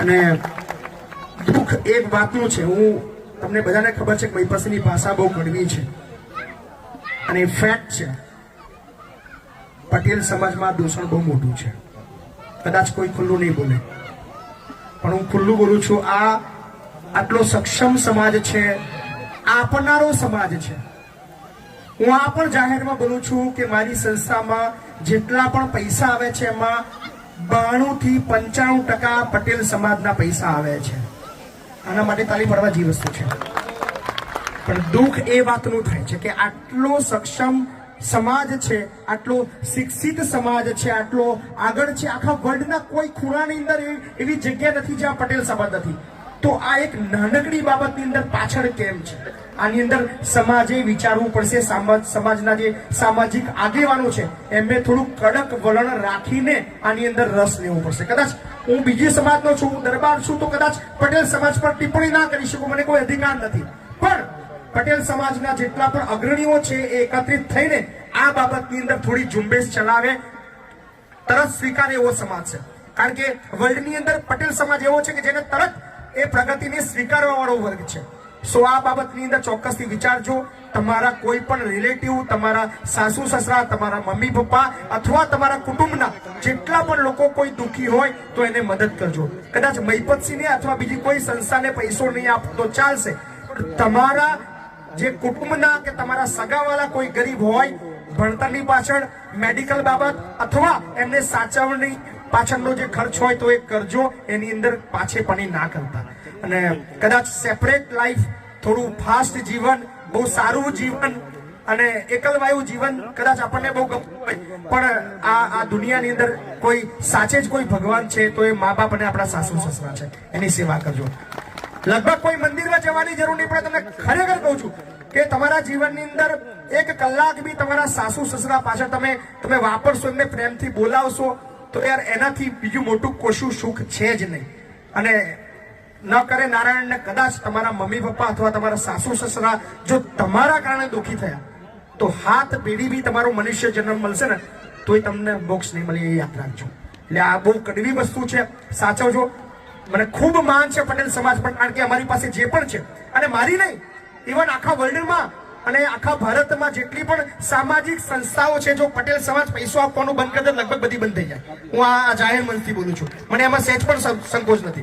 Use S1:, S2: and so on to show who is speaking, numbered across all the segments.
S1: અને દુઃખ એક વાતનું છે, હું તમને બધાને ખબર છે કે પાસેની ભાષા બહુ કડવી છે. અને ફેક્ટ છે, પટેલ સમાજમાં દૂષણ બહુ મોટું છે. કદાચ કોઈ ખુલ્લું નહીં બોલે. પણ હું ખુલ્લું બોલું છું, આ આટલો સક્ષમ સમાજ છે, આપનારો સમાજ છે. હું આ પણ જાહેરમાં બોલું છું કે મારી સંસ્થામાં જેટલા પણ પૈસા આવે છે એમાં બાણું થી પંચાણું ટકા પટેલ સમાજના પૈસા આવે છે. આના માટે તાલી પડવા જેવી વસ્તુ છે. પણ દુઃખ એ વાતનું થાય છે કે આટલો સક્ષમ સમાજ છે, આટલો શિક્ષિત સમાજ છે, આટલો આગળ છે, આખા વર્લ્ડના કોઈ ખૂણાની અંદર એવી- જગ્યા નથી જ્યાં પટેલ સમાજ નથી. તો આ એક નાનકડી બાબતની અંદર પાછળ કેમ છે? આની અંદર સમાજે વિચારવું પડશે સામા- સમાજના જે સામાજિક આગેવાનો છે, એમને થોડું કડક વલણ રાખીને આની અંદર રસ લેવો પડશે. કદાચ હું બીજી સમાજનો છું, હું દરબાર છું, તો કદાચ પટેલ સમાજ પર ટિપ્પણી ના કરી શકું, મને કોઈ અધિકાર નથી. પણ પટેલ સમાજના જેટલા પણ અગ્રણીઓ છે, એ એકત્રિત થઈને આ બાબતની અંદર થોડી ઝુંબેશ ચલાવે, તરત સ્વીકારે એવો સમાજ છે. કારણ કે વર્લ્ડની અંદર પટેલ સમાજ એવો છે કે જેને તરત એ પ્રગતિને સ્વીકારવા વર્ગ છે. સો આ બાબતની અંદર ચોક્કસથી વિચારજો. તમારા કોઈ પણ રિલેટિવ તમારા સાસુ, સસરા, તમારા મમ્મી, પપ્પા અથવા તમારા કુટુંબના જેટલા પણ લોકો કોઈ દુઃખી હોય તો એને મદદ કરજો. કદાચ મહિપતસિંહને અથવા બીજી કોઈ સંસ્થાને પૈસો નહીં આપતો ચાલશે. તમારા જે કુટુંબના કે તમારા સગાવાળા કોઈ ગરીબ હોય, ભણતરની પાછળ મેડિકલ બાબત અથવા એમને સાચવણી પાછળનો જે ખર્ચ હોય તો એ કરજો, એની અંદર પાછેપણી ના કરતા. અને કદાચ સેપરેટ લાઈફ થોડું ફાસ્ટ જીવન, બહુ સારું જીવન અને એકલવાયુ જીવન કદાચ આપણને બહુ ગમતું હોય, પણ આ આ દુનિયાની અંદર કોઈ સાચે જ કોઈ ભગવાન છે, તો એ મા બાપ અને આપણા સાસુ સસરા છે. એની સેવા કરજો. લગભગ કોઈ મંદિરમાં જવાની જરૂર નહીં પડે, તમને ખરેખર કહું છું કે તમારા જીવનની અંદર એક કલાક બી તમારા સાસુ સસરા પાછળ તમે તમે વાપરશો, એમને પ્રેમથી બોલાવશો તો યાર, એનાથી બીજું મોટું કોશું સુખ છે જ નહીં. અને ન કરે નારાયણને કદાચ તમારા મમ્મી પપ્પા અથવા તમારા સાસુ સસરા જો તમારા કારણે દુઃખી થયા, તો હાથ પેઢી બી તમારો મનુષ્ય જન્મ મળશે ને, તોય તમને મોક્ષ નહીં મળે એ યાદ રાખજો. એટલે આ બહુ કડવી વસ્તુ છે. સાચવજો. મને ખૂબ માન છે પટેલ સમાજ પર કારણ કે અમારી પાસે જે પણ છે. અને મારી નહીં ઇવન આખા વર્લ્ડમાં અને આખા ભારતમાં જેટલી પણ સામાજિક સંસ્થાઓ છે, જો પટેલ સમાજ પૈસો આપવાનું બંધ કરે લગભગ બધી બંધ થઈ જાય. હું આ જાહેર મંચથી બોલું છું. મને એમાં સહેજ પણ સંકોચ નથી.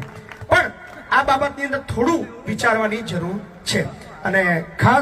S1: પણ આ બાબતની અંદર થોડું વિચારવાની જરૂર છે. અને ખાસ